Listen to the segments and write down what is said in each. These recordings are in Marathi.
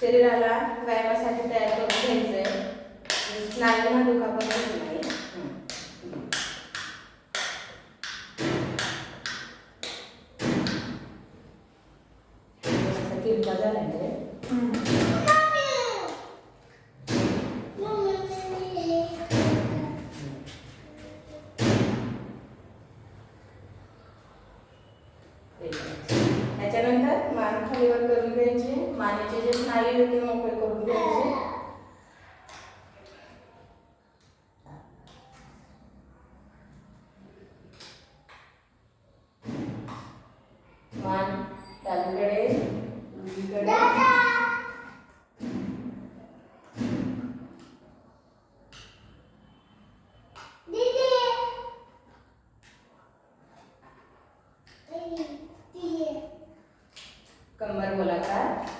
शरीराला व्यायामासाठी तयार करून घ्यायचं आहे स्नायूंना दुखापत होती कमर बोलाकार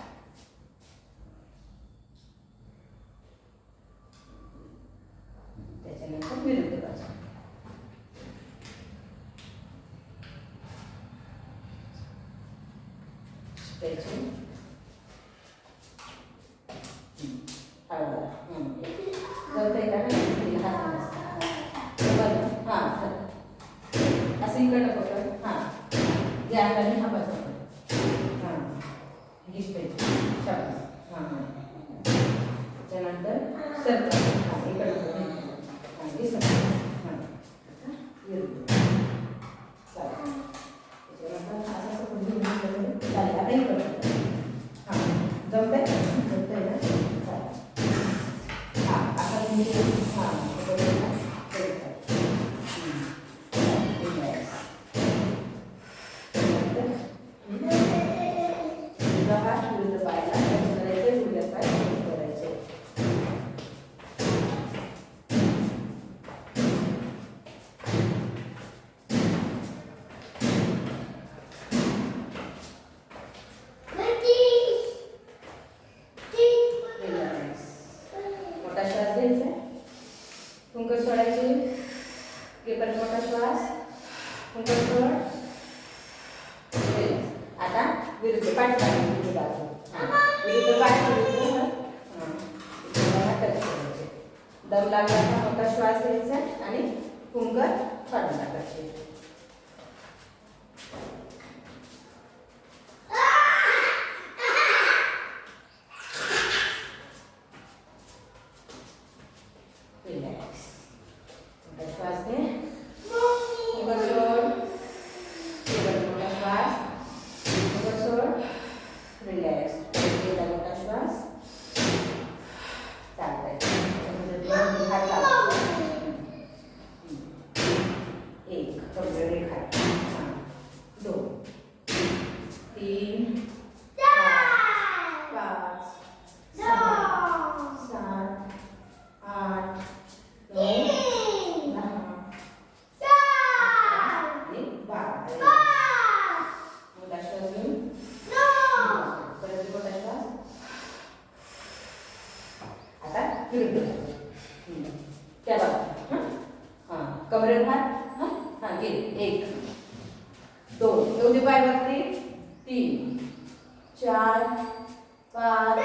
पाच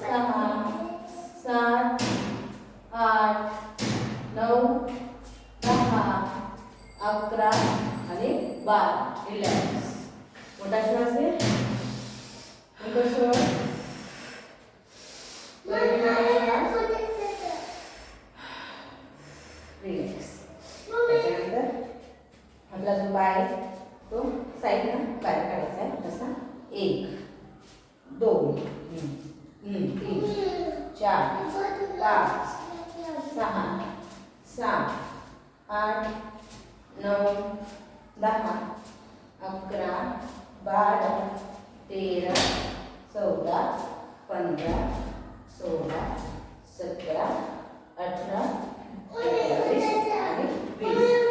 सहा सात आठ नऊ दहा अकरा आणि आपला जो बाय तो साईडनं बाहेर काढायचा आहे. तसा एक. दोन तीन चार पाच सहा सात आठ नऊ दहा अकरा बारा तेरा चौदा पंधरा सोळा सतरा अठरा एकोणीस आणि वीस.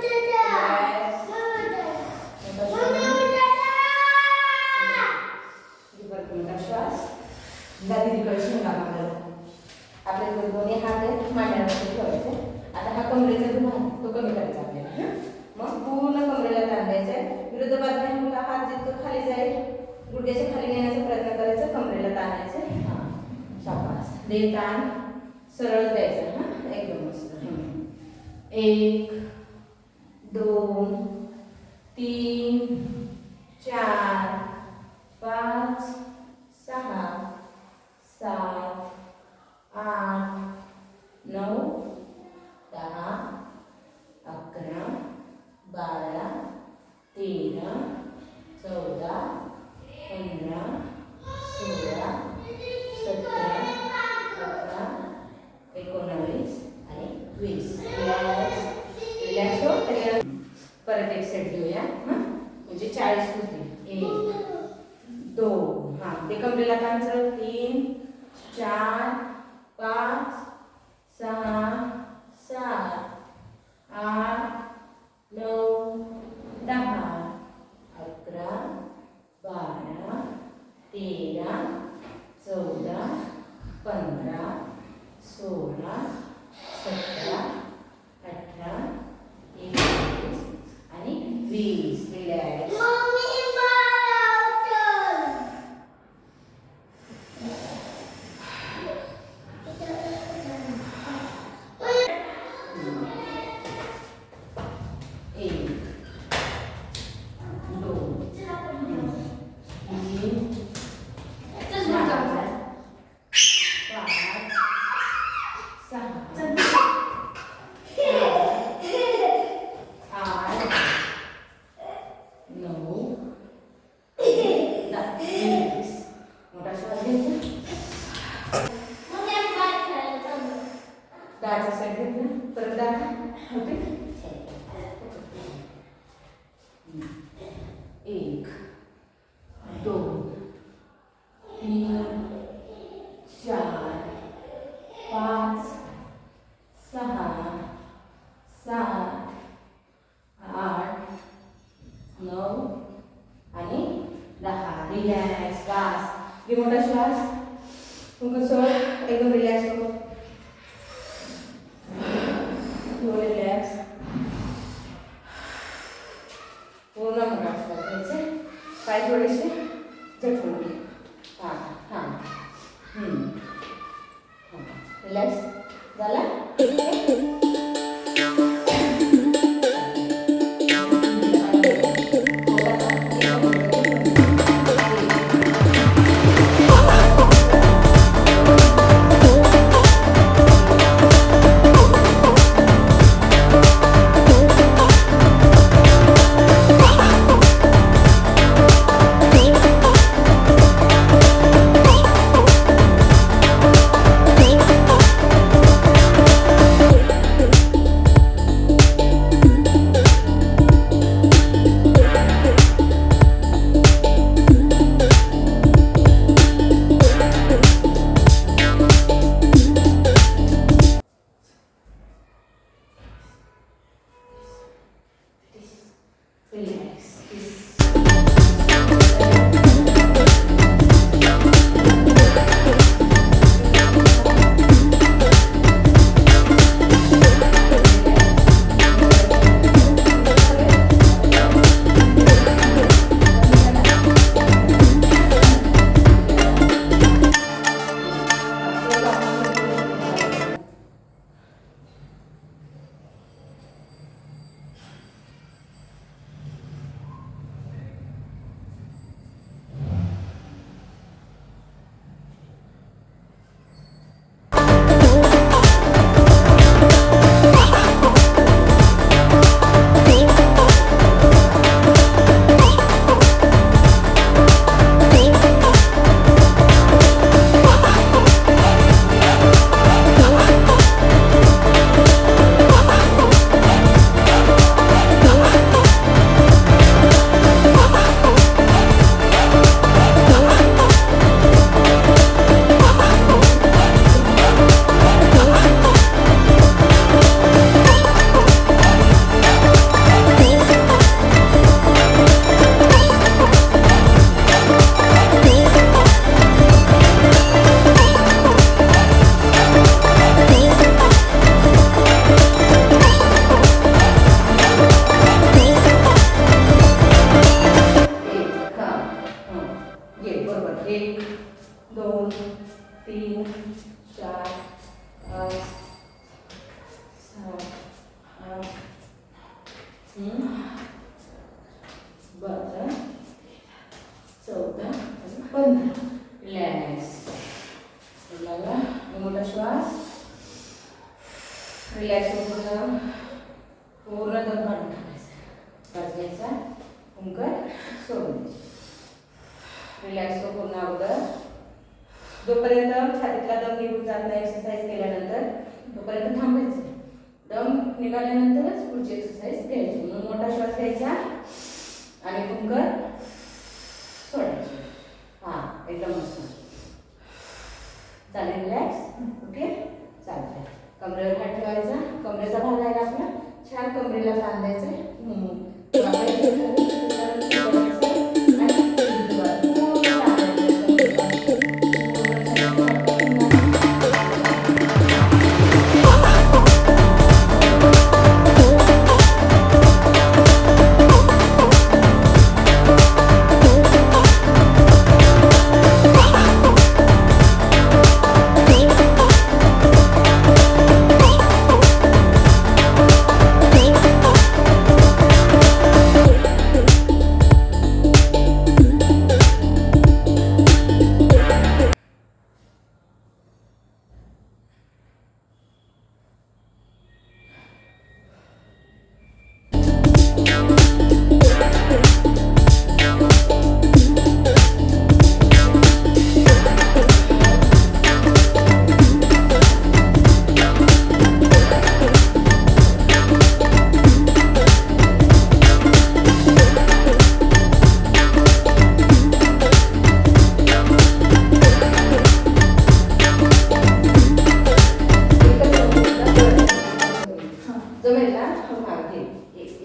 केलेला असतो त्याच्या परत एक सेट घेऊया हां? म्हणजे चाळीस होती. एक दोन. हां ते कमलेला कांचं तीन चार पाच सहा सात आठ नऊ दहा अकरा बारा तेरा चौदा पंधरा सोळा सतरा Definitely. relax. श्वास रिलॅक्स होऊन पूर्ण दम काढून टाकायचा श्वास घ्यायचा हुंकर सोडून द्यायचा रिलॅक्स पूर्ण अगोदर. जोपर्यंत छातीतला दम निघून जात नाही एक्सरसाइज केल्यानंतर तोपर्यंत थांबायचं दम निघाल्यानंतरच पुढची एक्सरसाइज घ्यायची. म्हणून मोठा श्वास घ्यायचा आणि हुंकर सोडायची. हां एकदम मस्त. चालेल रिलॅक्स ओके चालतंय. कमरेवर हात ठेवायचा. कमरेचा भाग आहे आपला. छान कमरेला बांधायचं.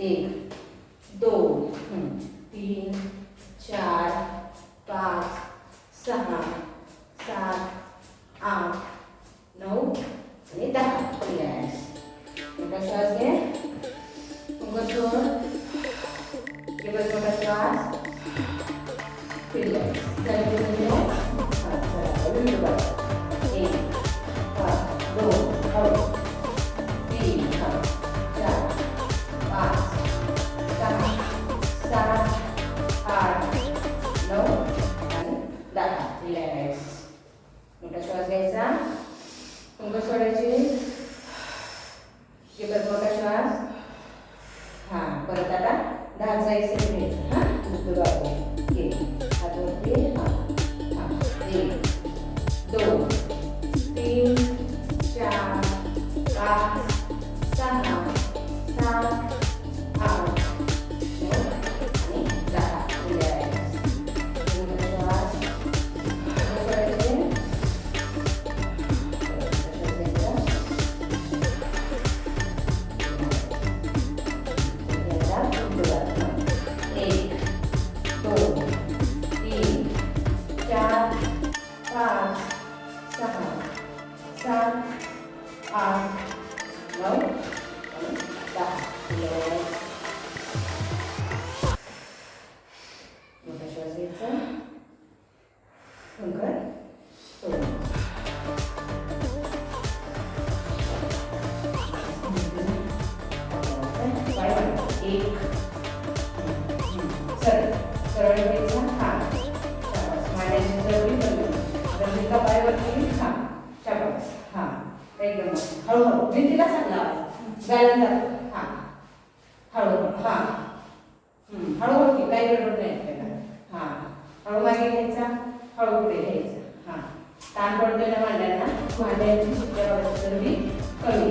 एक दोन तीन एका का पायावरती हा शाबास हा एकदम हळूहळू. तिला चांगला बॅलन्स जातो हा. हळूहळू. हा. हळूहळू की काही गडबड नाही आपल्याला. हा. हळू मागे घ्यायचा. हळू पुढे घ्यायचा. हा. ताण पडतोय ना मांड्यांना मांड्यांची सुट्ट्या मी चरबी कमी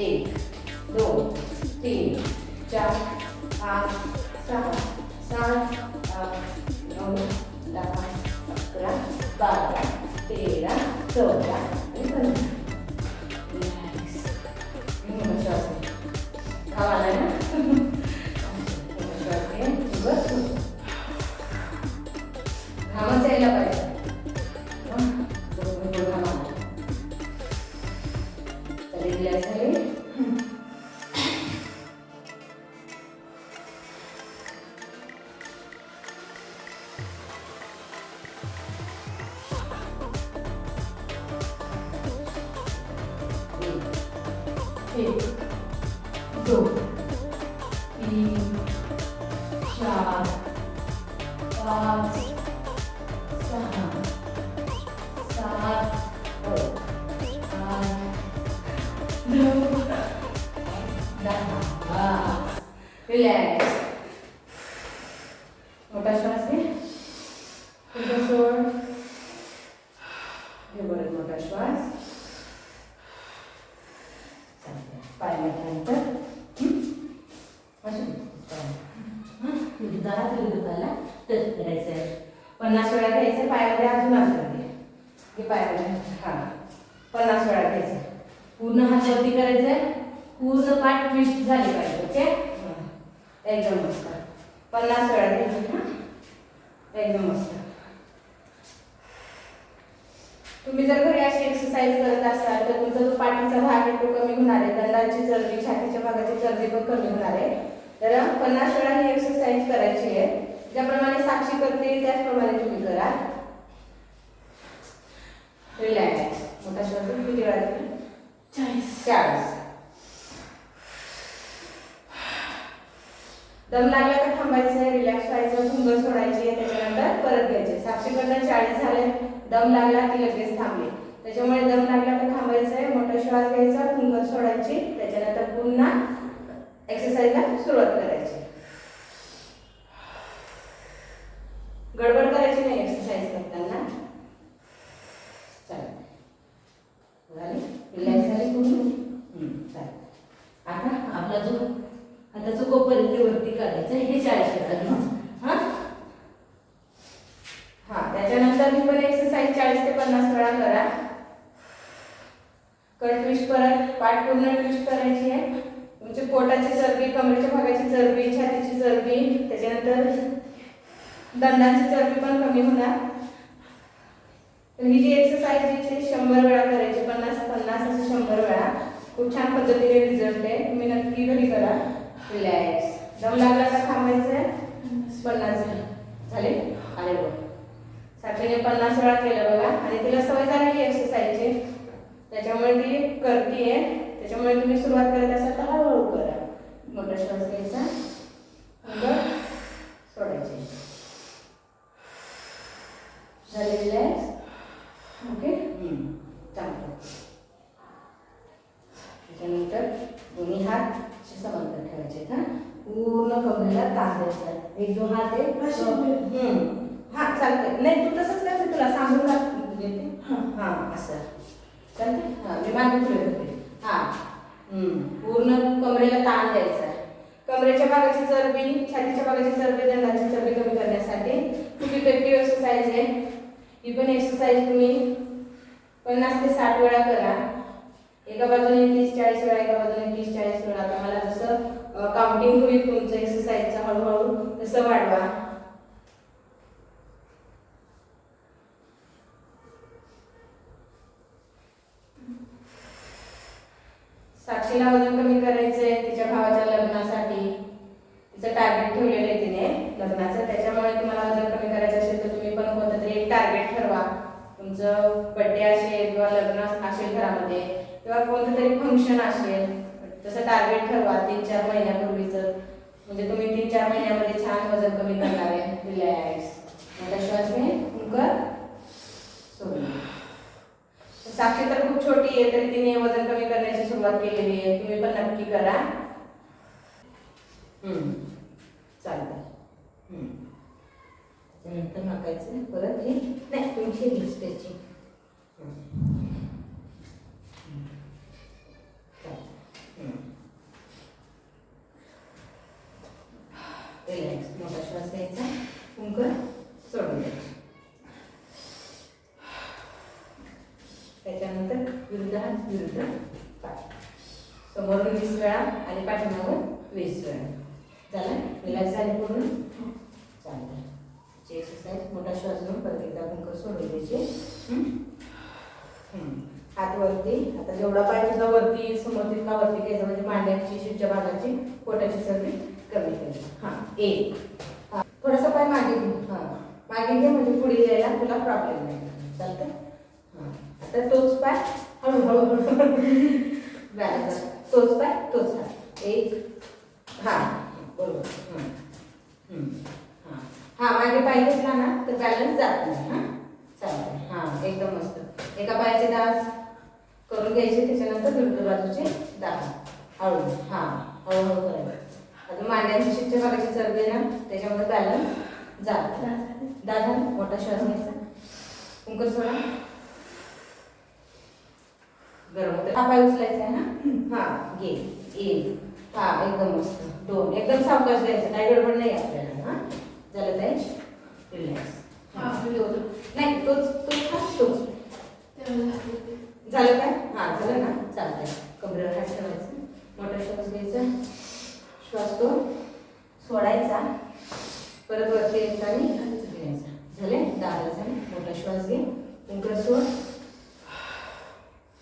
एक दोन तीन चार पाच सहा सात आठ नऊ दहा अकरा बारा तेरा चौदा रिलॅक्स मोठा श्वास घे पुढचा सोड घे बरं मोठा श्वास चांगलं पाय म्हटल्यानंतर असू विरुद्धाला विरुद्धाला टच करायचं आहे पन्नास वेळा घ्यायचं पायामध्ये अजून अंतर घे घे पायामध्ये हां पन्नास वेळा घ्यायचं पूर्ण हात वरती करायचं आहे पूर्ण पाठ ट्विस्ट झाली पाहिजे ओके एकदम मस्त पन्नास वेळा घ्यायचं हां एकदम मस्त तुम्ही जर घरी अशी एक्सरसाइज करत असाल तर तुमचा जो पाठीचा भाग आहे तो कमी होणार आहे दंडाची चरबी छातीच्या भागाची चरबी पण कमी होणार आहे तर पन्नास वेळा ही एक्सरसाइज करायची आहे ज्याप्रमाणे साक्षी करते त्याचप्रमाणे तुम्ही करा. रिलॅक्स मोठा श्वास किती वेळा? चाळीस. चाळीस. दम लागला का थांबायचं रिलॅक्स व्हायचं भुंगर सोडायची आहे त्याच्यानंतर परत घ्यायचे. साक्षीकडनं चाळीस झाले दम लागला की लगेच थांबले. त्याच्यामुळे दम लागला का थांबायचं आहे मोठा श्वास घ्यायचा भुंगर सोडायची त्याच्यानंतर पुन्हा एक्सरसाइजला सुरुवात करायची. गडबड करायची नाही एक्सरसाइज करताना. चालेल. झाली? रिलॅक्स झाली चालेल. आता आपला जो आता जो कोपर्यंत वरती काढायचा हे चाळीस वेळा घेऊ हा? त्याच्यानंतर तुम्ही पण एक्सरसाइज चाळीस ते पन्नास वेळा करा. कर ट्विस्ट परत पाठ पूर्ण ट्विस्ट करायची आहे. तुमची पोटाची चरबी कमरेच्या भागाची चरबी छातीची चरबी त्याच्यानंतर दंडाची चरबी पण कमी होणार. तर ही जी एक्सरसाइज आहे ती शंभर वेळा करायची पन्नास पन्नास असे शंभर वेळा. खूप छान पद्धतीने रिझल्ट आहे. तुम्ही नक्की घरी करा. रिलॅक्स दम लागला का थांबायचं आहे. पन्नास झाले? अरे बघ साक्षीने पन्नास वेळा केलं बघा. आणि तिला सवय झालेली एक्सरसाइजची त्याच्यामुळे ती करते त्याच्यामुळे तुम्ही सुरुवात करत असाल तर हळूहळू करा. मोठा श्वास घ्यायचा. सोडायचे. झाले रिलॅक्स ओके चांगलं त्याच्यानंतर दोन्ही हात समांतर ठेवायचे हा? पूर्ण कमरेला ताण द्यायचा एक जो हात आहे? हम्म. हा चालतंय. नाही तू तसंच कर मी तुला सांगून देते हां. हा असं. चालतंय? हा मी मागे पुढे होते हा. हम्म. पूर्ण कमरेला ताण द्यायचा कमरेच्या भागाची चरबी छातीच्या भागाची चरबी दंडाची चरबी कमी करण्यासाठी खूप इफेक्टिव्ह एक्सरसाइज आहे. ही पण एक्सरसाइज तुम्ही पन्नास ते साठ वेळा करा. एका बाजूने तीस चाळीस वेळा एका बाजूने तीस चाळीस वेळा. तुम्हाला जसं काउंटिंग होईल तुमचं एक्सरसाइजचं हळूहळू तसं वाढवा. साक्षीला वजन कमी करायचंय तिच्या भावाच्या लग्नासाठी. तिचं टार्गेट ठेवलेलं आहे तिने लग्नाचं. त्याच्यामुळे तुम्हाला वजन कमी करायचं असेल तर तुम्ही पण कोणतं तरी एक टार्गेट ठरवा तुमचं बड्डे असेल किंवा लग्न असेल घरामध्ये किंवा कोणतं तरी फंक्शन असेल तसं टार्गेट ठरवा तीन चार महिन्यापूर्वीचं. म्हणजे तुम्ही तीन चार महिन्यामध्ये छान वजन कमी करणार आहे रिलॅक्स. मोठा श्वास मी कर साक्षी तर खूप छोटी आहे तरी तिने वजन कमी करण्याची सुरुवात केलेली आहे. तुम्ही पण नक्की करा. त्याच्यानंतर मागायचं परत हे नाही दोनशे ही त्याची रिलॅक्स मोठा श्वास घ्यायचा. कुंकर सोडून द्यायचं. त्याच्यानंतर विरुद्ध हात विरुद्ध पाय. समोरून वीस वेळा आणि पाठीमागून वीस वेळा. झालं? रिलॅक्स झाले पूर्ण चालतं ची एक्सरसाइज मोठा श्वास घेऊन परत एकदा कुंकर सोडून द्यायचे. हात वरती आता जेवढा पाय तुझा वरती समोर तितका वरती घ्यायचा म्हणजे मांड्याची शिवच्या भागाची पोटाची सर्दी कमी करायची हां. एक. थोडासा पाय मागे घे. हां. मागे घे म्हणजे पुढे यायला तुला प्रॉब्लेम नाही. चालतं हां. आता तोच पाय हळूहळू हळू बॅलन्स तोच पाय तोच हात. एक. हां. बरोबर. हां. हां. मागे पाय घेतला ना तर बॅलन्स जात नाही. हां. चालेल. हां एकदम मस्त. एका पायाचे दहा करून घ्यायचे त्याच्यानंतर विरुद्ध बाजूचे दहा हळू. हां हळूहळू करायचं. अजून मांड्यांची शिट्टे भागाची चरबी ना त्याच्यामुळे बॅलन्स जात दादा मोठा श्वास घ्यायचा. कुंकर सोडा. गरम होतं हा पाय उचलायचा आहे ना? हा घे. एक हा एकदम मस्त. दोन. एकदम सावकाश द्यायचं काही गडबड नाही आपल्याला. हा झालं ताई? रिलॅक्स हा, नाही तोच तोच हा तोच. झालं काय? हा झालं ना? चालतंय. कमरेवर हात ठेवायचं. मोठा श्वास घ्यायचा. श्वास तो सोडायचा. परत वरती येताना घ्यायचा. झाले? दहा झाले. मोठा श्वास घे. कुंकर सोड.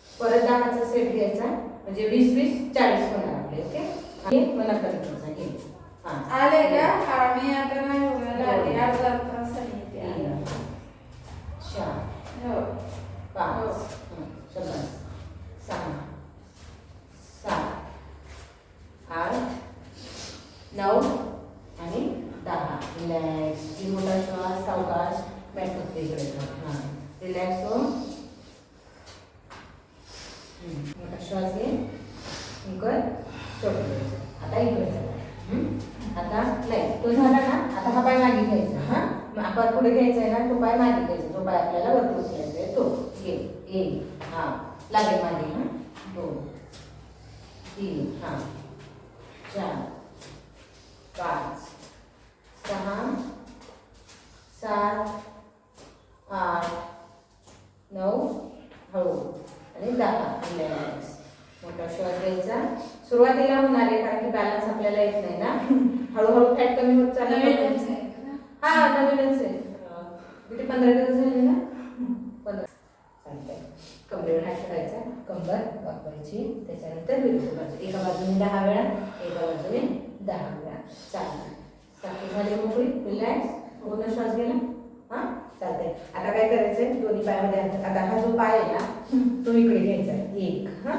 परत दहाचा सेट घ्यायचा. म्हणजे वीस वीस चाळीस होणार आपले ओके? आणि मला करायचा घे हा. आले का? हा मी आता नाही बघायला आले अर्धा तासाने येते आले. चार हो पाच हं, शंभर सहा सात आठ नऊ आणि दहा रिलॅक्स मोठा श्वास सावकाश बॅक होते इकडे हां रिलॅक्स हो हं, मोठा श्वास घे कुंकर सोडून द्यायचं आता इकडे चला हं? आता नाही तो झाला ना आता हा पाय मागे घ्यायचा हां मग आपण पुढे घ्यायचा आहे ना तो पाय मागे घ्यायचा तो पाय आपल्याला वरती उचलायचा आहे तो घे एक हां लागेल मागे हां? दोन तीन हां. चार पाच सहा सात आठ नऊ हळू आणि दहा रिलॅक्स मोठा श्वास घ्यायचा. सुरुवातीला होणार आहे कारण की बॅलन्स आपल्याला येत नाही ना. हळूहळू फॅट कमी होत चाललं? हा नवीनच आहे. किती पंधरा दिवस झाले ना? कमरेवर हात ठेवायचा. कंबर वापरायची. त्याच्यानंतर विरुद्ध बाजू. एका बाजूने दहा वेळा एका बाजूने दहा वेळा. चालतं साखर झाली मोकळी रिलॅक्स पूर्ण श्वास गेला हा? चालतंय. आता काय करायचंय? दोन्ही पायामध्ये आता हा जो पाय आहे ना तो इकडे घ्यायचा आहे. एक. हा?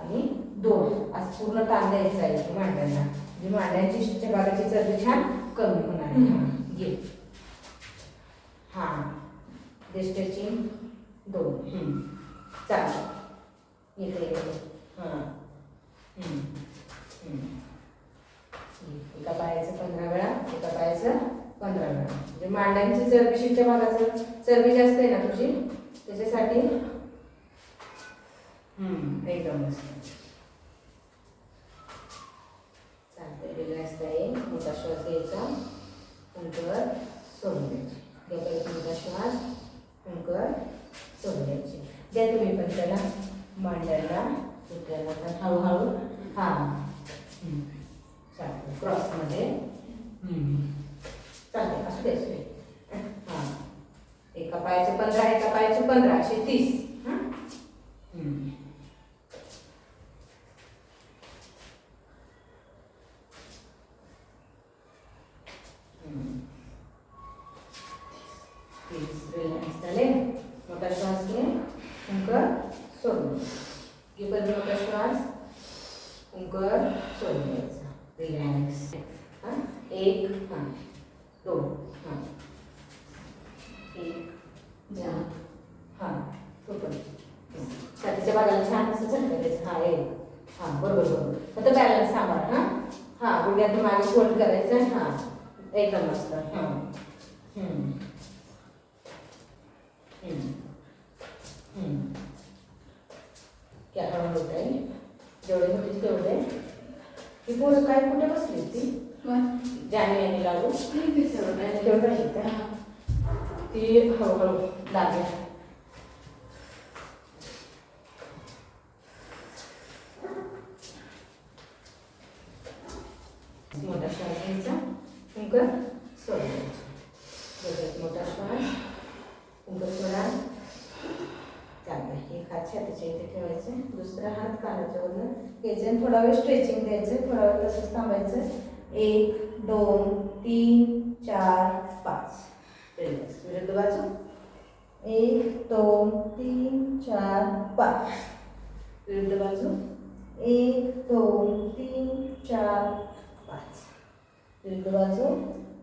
आणि दोन. आज पूर्ण ताण द्यायचा आहे मांड्यांना. म्हणजे मांड्यांची भागाची चरबी छान कमी होणार आहे. हा, घे. हा. स्ट्रेचिंग दोन. चालेल. येते हां. हम्म. हम्म. एका पायाचं पंधरा वेळा एका पायाचं पंधरा वेळा. म्हणजे मांड्यांची चरबीशीच्या भागाचं चरबी जास्त आहे ना तुझी? त्याच्यासाठी? हम्म, एकदम मस्त. चालतंय रिलॅक्स आहे. मोठा श्वास घ्यायचा. नंतर सोडून द्यायची. घ्या परत मोठा श्वास नंतर सोडून द्यायची. द्या तुम्ही पण त्याला. मांड्याला दुसऱ्याला तर हळूहळू. हां. चालतं क्रॉसमध्ये चालते असू दे असू दे. हां. एका पायाचे पंधरा एका पायाचे पंधरा. असे तीस. हां हम्म. कुंकर सोडून द्यायचा रिलॅक्स हां एक हां दोन हां एक दोन हां तो पण छातीच्या बाजूला छान असं झटका द्यायचं हां एक हां बरोबर बरोबर फक्त बॅलन्स सांभाळ हां हां गुडघ्यात मागे फोल्ड करायचं हां एकदम मस्त हां हम्म. हम्म. हम्म. क्या हळूहळू होत आहे जेवढे होते तेवढे ही पोरं काय कुठे बसली ती जाने याने लागू तेवढं आहे का? ती हळूहळू लागली मोठा श्वास घ्यायचा कुंकर सोडायचा मोठा श्वास कुंकर सोडा. चांगलं हे हात छातीच्या इथे ठेवायचं. दुसरा हात कानाच्या वरनं. घ्यायचं आणि थोडा वेळ स्ट्रेचिंग द्यायचं. थोडा वेळ तसंच थांबायचं. एक दोन तीन चार पाच. रिलॅक्स. विरुद्ध बाजू. एक दोन तीन चार पाच. विरुद्ध बाजू. एक दोन तीन चार विरुद्ध बाजू.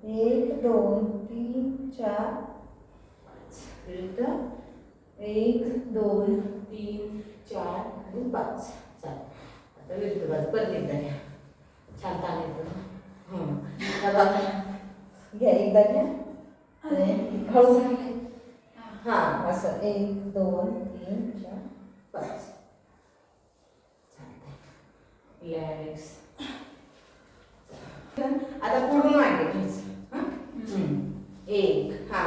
एक दोन तीन चार. पाच विरुद्ध. एक दोन तीन चार आणि पाच. चालेल आता विरुद्ध बाजू परत एकदा घ्या. छान ताण येतो. हं. घ्या एकदा घ्या. हळू. हां. असं. एक दोन तीन चार पाच. रिलॅक्स आता पुढून मागे घ्यायचं हं? हं. एक हा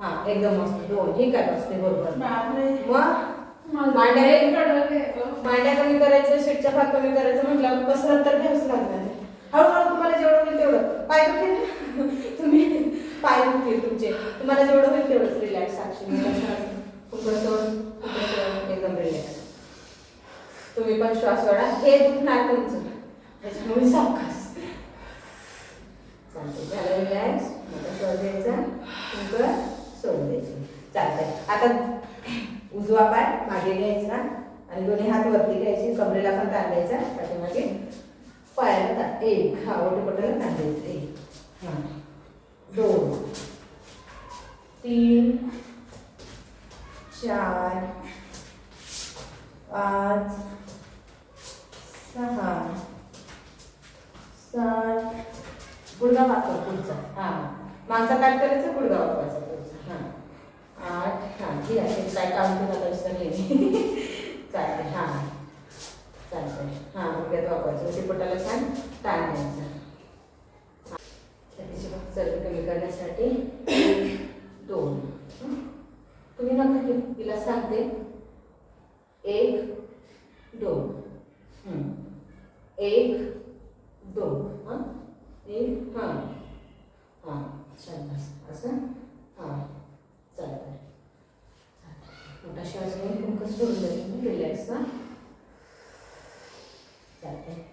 हा एकदम मस्त दोन हे काय बसते बरोबर. मांड्या कमी करायचं शेटच्या भाग कमी करायचं म्हटलं कसरत तर घ्यावंच लागणार. हळूहळू तुम्हाला जेवढं होईल तेवढं. पाय दुखतील? तुम्ही पाय दुखतील तुमचे. तुम्हाला जेवढं होईल तेवढंच रिलॅक्स साक्षी एकदम रिलॅक्स तुम्ही पण श्वास सोडा. हे दुखणार तुमचं. त्याच्यामुळे सावकाश. चालते झालं रिलॅक्स मोठा श्वास घ्यायचा कुंकड सोडून द्यायचे चालतंय. आता उजवा पाय मागे घ्यायचा आणि दोन्ही हात वरती घ्यायचे कमरेला पण ताण द्यायचा पाठीमागे पायाला ताण. एक. हा ओटीपटाला ताण द्यायचं एक. हां. दोन. तीन. चार. पाच. सहा. सात. गुडघा वापर पुढचा. हां. मागचा काट करायचा? गुडघा वापरायचा पुढचा. हां. आठ हां ठीक आहे. काय काम करून आता विसरले चालते हां. चालतंय. हां गुडघ्यात वापरायचं ते पोटाला छान ताण द्यायचा. छातीची भाग चरबी कमी करण्यासाठी दोन. तुम्ही नका घेऊ. तिला सांगते एक दोन. एक दोन. हां? एक हा. हा छान असं असं? हां चालतं मोठा श्वास घेऊन फोकस सोडून द्यायचं रिलॅक्स हा? चालतंय.